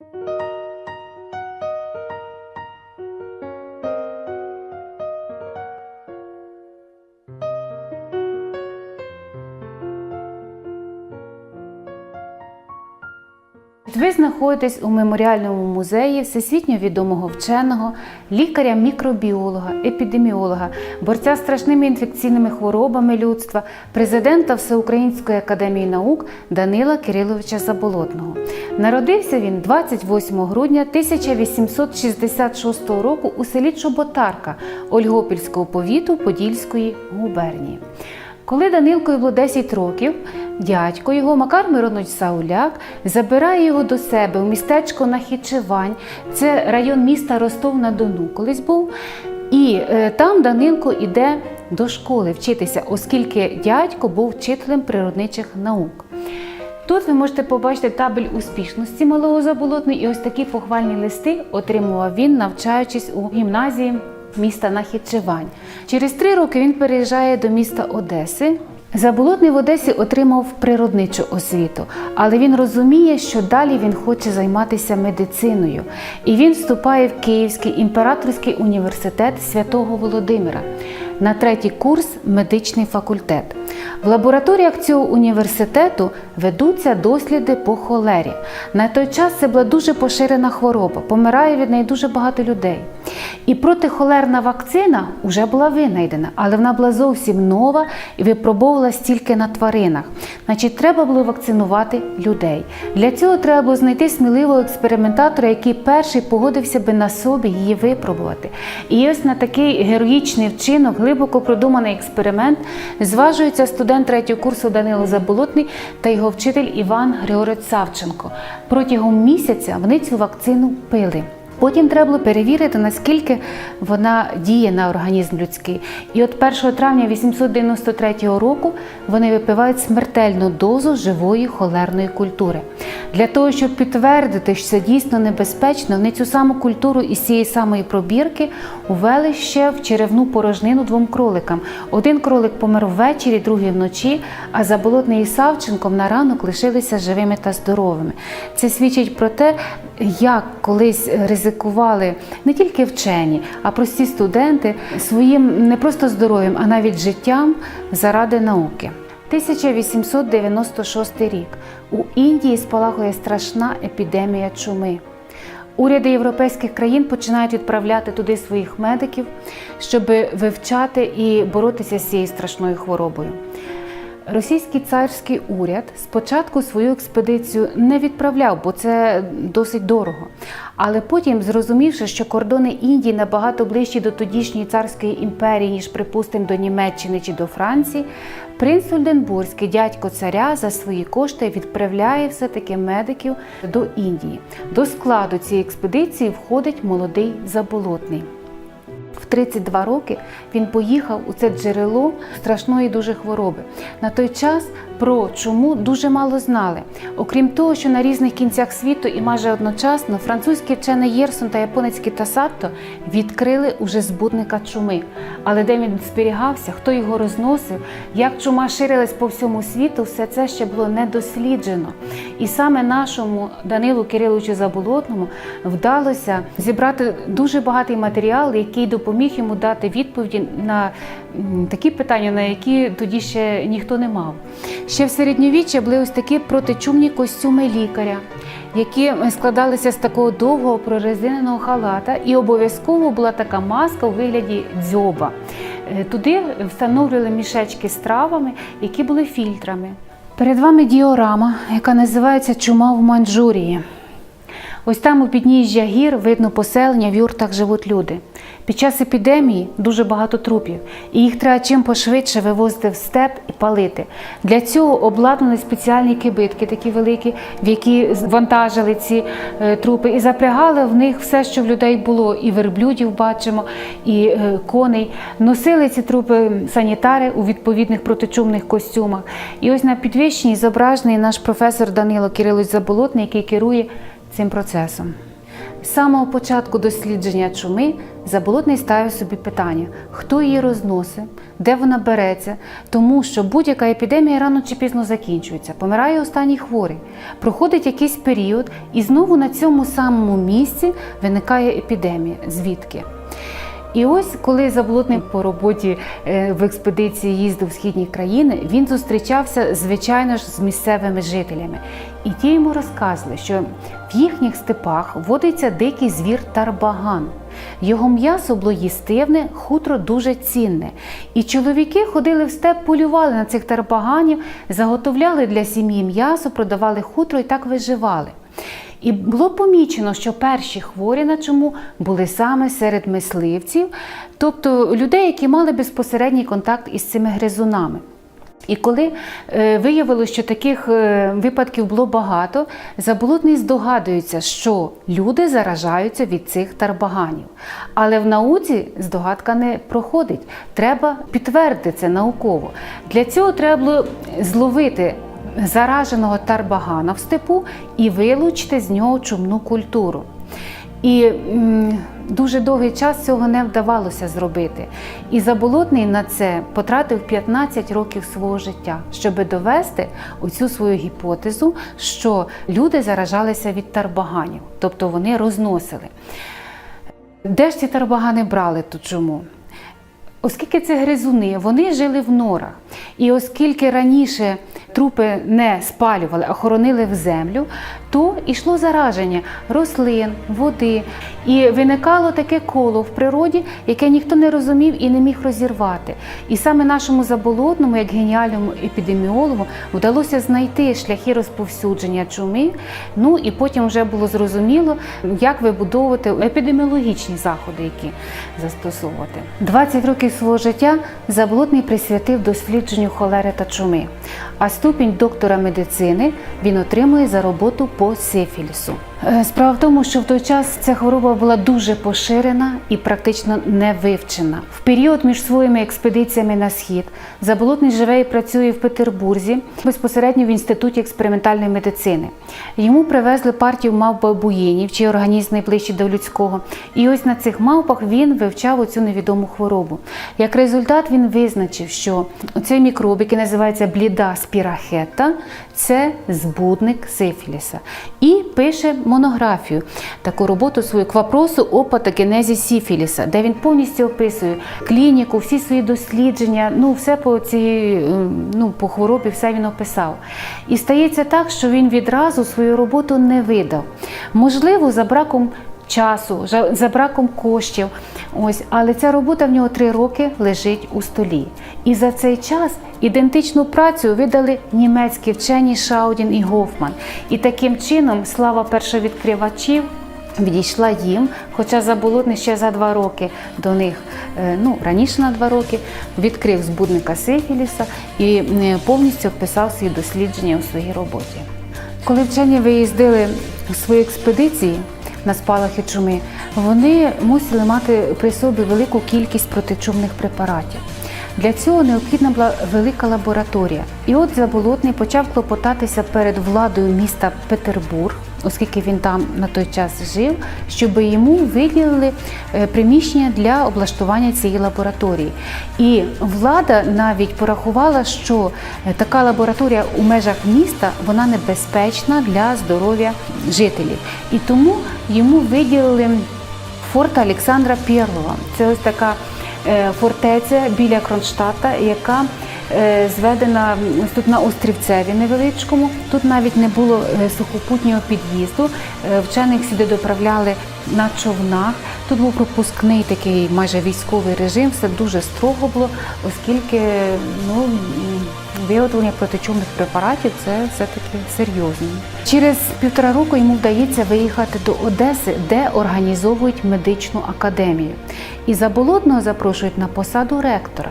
Thank you. Ви знаходитесь у меморіальному музеї всесвітньо відомого вченого, лікаря, мікробіолога, епідеміолога, борця з страшними інфекційними хворобами людства, президента Всеукраїнської академії наук Данила Кириловича Заболотного. Народився він 28 грудня 1866 року у селі Чоботарка Ольгопільського повіту Подільської губернії. Коли Данилкові було 10 років, дядько його Макар Миронович Сауляк забирає його до себе у містечко Нахічевань, це район міста Ростов-на-Дону колись був. І е, там Данилко йде до школи вчитися, оскільки дядько був вчителем природничих наук. Тут ви можете побачити табель успішності малого заболотної, і ось такі похвальні листи отримував він, навчаючись у гімназії міста Нахідчевань. Через три роки він переїжджає до міста Одеси. Заболотний в Одесі отримав природничу освіту, але він розуміє, що далі він хоче займатися медициною. І він вступає в Київський імператорський університет святого Володимира на третій курс медичний факультет. В лабораторіях цього університету ведуться досліди по холері. На той час це була дуже поширена хвороба, помирає від неї дуже багато людей. І протихолерна вакцина вже була винайдена, але вона була зовсім нова і випробовувалась тільки на тваринах. Значить, треба було вакцинувати людей. Для цього треба було знайти сміливого експериментатора, який перший погодився би на собі її випробувати. І ось на такий героїчний вчинок, глибоко продуманий експеримент, зважується студент третього курсу Данило Заболотний та його вчитель Іван Григорець Савченко. Протягом місяця вони цю вакцину пили. Потім треба було перевірити, наскільки вона діє на організм людський. І от 1 травня 893 року вони випивають смертельну дозу живої холерної культури. Для того, щоб підтвердити, що це дійсно небезпечно, вони цю саму культуру із цієї самої пробірки увели ще в черевну порожнину двом кроликам. Один кролик помер ввечері, другий вночі, а Заболотний і Савченком на ранок лишилися живими та здоровими. Це свідчить про те, як колись ризикували не тільки вчені, а прості студенти своїм не просто здоров'ям, а навіть життям заради науки. 1896 рік у Індії спалахує страшна епідемія чуми. Уряди європейських країн починають відправляти туди своїх медиків, щоб вивчати і боротися з цією страшною хворобою. Російський царський уряд спочатку свою експедицію не відправляв, бо це досить дорого. Але потім, зрозумівши, що кордони Індії набагато ближчі до тодішньої царської імперії, ніж, припустимо, до Німеччини чи до Франції, принц Ольденбурзький, дядько царя, за свої кошти відправляє все-таки медиків до Індії. До складу цієї експедиції входить молодий заболотний. В 32 роки він поїхав у це джерело страшної дуже хвороби. На той час про чуму дуже мало знали. Окрім того, що на різних кінцях світу і майже одночасно французький вчений Єрсон та японецький Тасатто відкрили уже збудника чуми. Але де він зберігався, хто його розносив, як чума ширилась по всьому світу, все це ще було не досліджено. І саме нашому Данилу Кириловичу Заболотному вдалося зібрати дуже багатий матеріал, який допоміг йому дати відповіді на такі питання, на які тоді ще ніхто не мав. Ще в середньовіччі були ось такі протичумні костюми лікаря, які складалися з такого довгого прорезиненого халата, і обов'язково була така маска у вигляді дзьоба. Е, Туди встановлювали мішечки з травами, які були фільтрами. Перед вами діорама, яка називається Чума в Маньчжурії. Ось там у підніжжя гір видно поселення, в юртах живуть люди. Під час епідемії дуже багато трупів, і їх треба чим пошвидше вивозити в степ і палити. Для цього обладнані спеціальні кибитки, такі великі, в які вантажили ці е, трупи, і запрягали в них все, що в людей було. І верблюдів бачимо, і е, коней. Носили ці трупи санітари у відповідних протичумних костюмах. І ось на підвищенні зображений наш професор Данило Кирилович Заболотний, який керує цим процесом. З самого початку дослідження чуми Заболотний ставив собі питання, хто її розносить, де вона береться, тому що будь-яка епідемія рано чи пізно закінчується, помирає останній хворий, проходить якийсь період, і знову на цьому самому місці виникає епідемія. Звідки? І ось, коли Заболотний по роботі е, в експедиції їздив в східні країни, він зустрічався, звичайно ж, з місцевими жителями. І ті йому розказували, що в їхніх степах водиться дикий звір тарбаган. Його м'ясо було їстивне, хутро дуже цінне. І чоловіки ходили в степ, полювали на цих тарбаганів, заготовляли для сім'ї м'ясо, продавали хутро і так виживали. І було помічено, що перші хворі на чуму були саме серед мисливців, тобто людей, які мали безпосередній контакт із цими гризунами. І коли е, виявилося, що таких е, випадків було багато, заболотний здогадується, що люди заражаються від цих тарбаганів. Але в науці здогадка не проходить. Треба підтвердити це науково. Для цього треба було зловити зараженого тарбагана в степу і вилучити з нього чумну культуру. І дуже довгий час цього не вдавалося зробити. І Заболотний на це потратив 15 років свого життя, щоб довести оцю свою гіпотезу, що люди заражалися від тарбаганів, тобто вони розносили. Де ж ці тарбагани брали тут чому? Оскільки це гризуни, вони жили в норах. І оскільки раніше трупи не спалювали, а хоронили в землю, то йшло зараження рослин, води. І виникало таке коло в природі, яке ніхто не розумів і не міг розірвати. І саме нашому заболотному, як геніальному епідеміологу, вдалося знайти шляхи розповсюдження чуми. Ну і потім вже було зрозуміло, як вибудовувати епідеміологічні заходи, які застосовувати. 20 років свого життя Заболотний присвятив дослідженню холери та чуми, а ступінь доктора медицини він отримує за роботу по сифілісу. Е, Справа в тому, що в той час ця хвороба була дуже поширена і практично не вивчена. В період між своїми експедиціями на схід Заболотний живе і працює в Петербурзі безпосередньо в інституті експериментальної медицини. Йому привезли партію мавп бабуїнів, чий організм найближчий до людського. І ось на цих мавпах він вивчав оцю невідому хворобу. Як результат, він визначив, що цей мікроб, який називається бліда спірахета, це збудник сифіліса. І пише монографію, таку роботу свою квапросу о патогенезі сіфіліса, де він повністю описує клініку, всі свої дослідження, ну все по цій ну, по хворобі, все він описав. І стається так, що він відразу свою роботу не видав. Можливо, за браком часу, за- браком коштів. Ось, але ця робота в нього три роки лежить у столі. І за цей час ідентичну працю видали німецькі вчені Шаудін і Гофман. І таким чином слава першовідкривачів відійшла їм, хоча Заболотний ще за два роки до них, е, ну раніше на два роки, відкрив збудника сифіліса і повністю вписав свої дослідження у своїй роботі. Коли вчені виїздили у свої експедиції на спалахи чуми, вони мусили мати при собі велику кількість протичумних препаратів. Для цього необхідна була велика лабораторія. І от Заболотний почав клопотатися перед владою міста Петербург, оскільки він там на той час жив, щоб йому виділили е, приміщення для облаштування цієї лабораторії. І влада навіть порахувала, що е, така лабораторія у межах міста вона небезпечна для здоров'я жителів. І тому йому виділили форт Олександра Пєрлова. Це ось така е, фортеця біля Кронштадта, яка зведена ось тут на острівцеві невеличкому. Тут навіть не було е, сухопутнього під'їзду. Е, Вчених сюди доправляли на човнах. Тут був пропускний такий майже військовий режим, все дуже строго було, оскільки ну, виготовлення протичумних препаратів це все-таки серйозно. Через півтора року йому вдається виїхати до Одеси, де організовують медичну академію. І Заболотного запрошують на посаду ректора.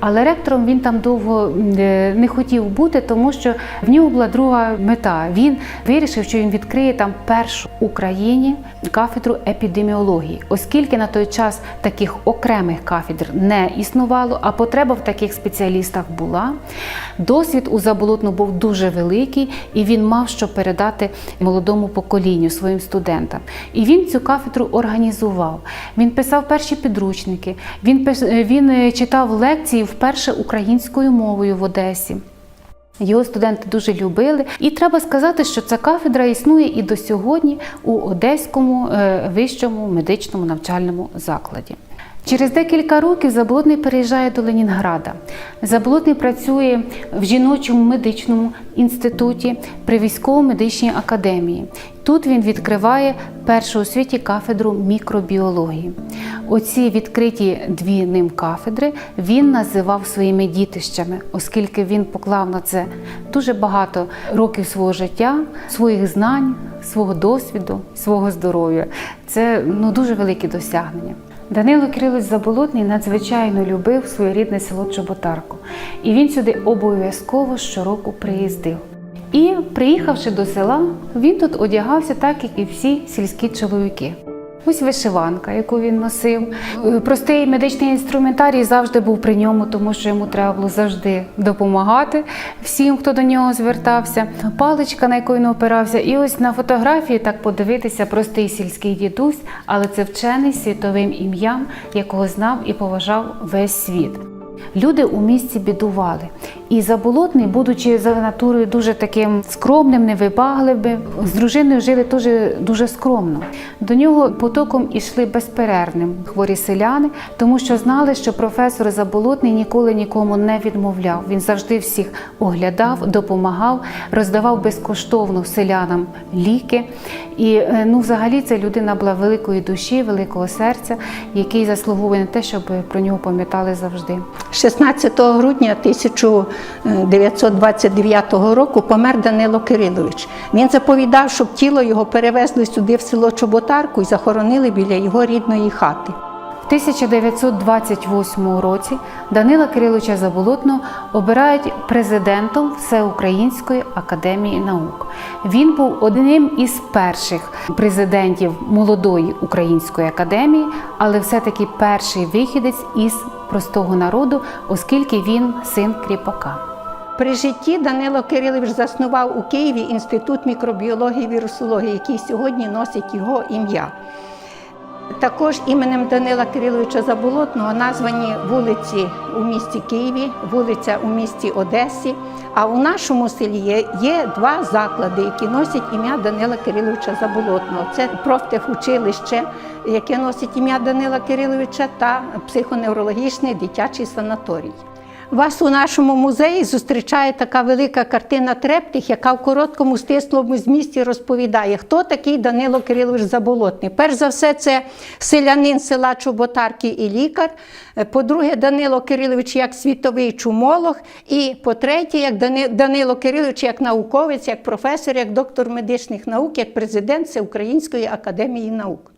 Але ректором він там довго е, не хотів бути, тому що в нього була друга мета. Він вирішив, що він відкриє там першу в Україні кафедру епідеміології, оскільки на той час таких окремих кафедр не існувало, а потреба в таких спеціалістах була. Досвід у Заболотну був дуже великий, і він мав що передати молодому поколінню своїм студентам. І він цю кафедру організував. Він писав перші підручники, він, е, він е, читав лекції вперше українською мовою в Одесі. Його студенти дуже любили, і треба сказати, що ця кафедра існує і до сьогодні у Одеському е, вищому медичному навчальному закладі. Через декілька років Заболотний переїжджає до Ленінграда. Заболотний працює в жіночому медичному інституті при військово-медичній академії. Тут він відкриває першу у світі кафедру мікробіології. Оці відкриті дві ним кафедри він називав своїми дітищами, оскільки він поклав на це дуже багато років свого життя, своїх знань, свого досвіду, свого здоров'я. Це ну, дуже великі досягнення. Данило Кирилович Заболотний надзвичайно любив своє рідне село Чоботарку, і він сюди обов'язково щороку приїздив. І приїхавши до села, він тут одягався так, як і всі сільські чоловіки. Ось вишиванка, яку він носив. Е, Простий медичний інструментарій завжди був при ньому, тому що йому треба було завжди допомагати всім, хто до нього звертався. Паличка, на яку він опирався. І ось на фотографії так подивитися простий сільський дідусь, але це вчений світовим ім'ям, якого знав і поважав весь світ. Люди у місті бідували. І Заболотний, будучи за натурою дуже таким скромним, невибагливим, з дружиною жили теж дуже скромно. До нього потоком ішли безперервним хворі селяни, тому що знали, що професор Заболотний ніколи нікому не відмовляв. Він завжди всіх оглядав, допомагав, роздавав безкоштовно селянам ліки. І ну, взагалі ця людина була великої душі, великого серця, який заслуговує на те, щоб про нього пам'ятали завжди. 16 грудня 1929 року помер Данило Кирилович. Він заповідав, щоб тіло його перевезли сюди в село Чоботарку і захоронили біля його рідної хати. В 1928 році Данила Кириловича Заболотного обирають президентом Всеукраїнської академії наук. Він був одним із перших президентів молодої української академії, але все-таки перший вихідець із простого народу, оскільки він син кріпака. При житті Данило Кирилович заснував у Києві інститут мікробіології і вірусології, який сьогодні носить його ім'я. Також іменем Данила Кириловича Заболотного названі вулиці у місті Києві, вулиця у місті Одесі. А у нашому селі є, є два заклади, які носять ім'я Данила Кириловича Заболотного. Це профтехучилище, яке носить ім'я Данила Кириловича, та психоневрологічний дитячий санаторій. Вас у нашому музеї зустрічає така велика картина Трептих, яка в короткому стислому змісті розповідає, хто такий Данило Кирилович Заболотний. Перш за все, це селянин села Чоботарки і лікар. По-друге, Данило Кирилович як світовий чумолог. І по-третє, як Дани- Данило Кирилович як науковець, як професор, як доктор медичних наук, як президент Всеукраїнської академії наук.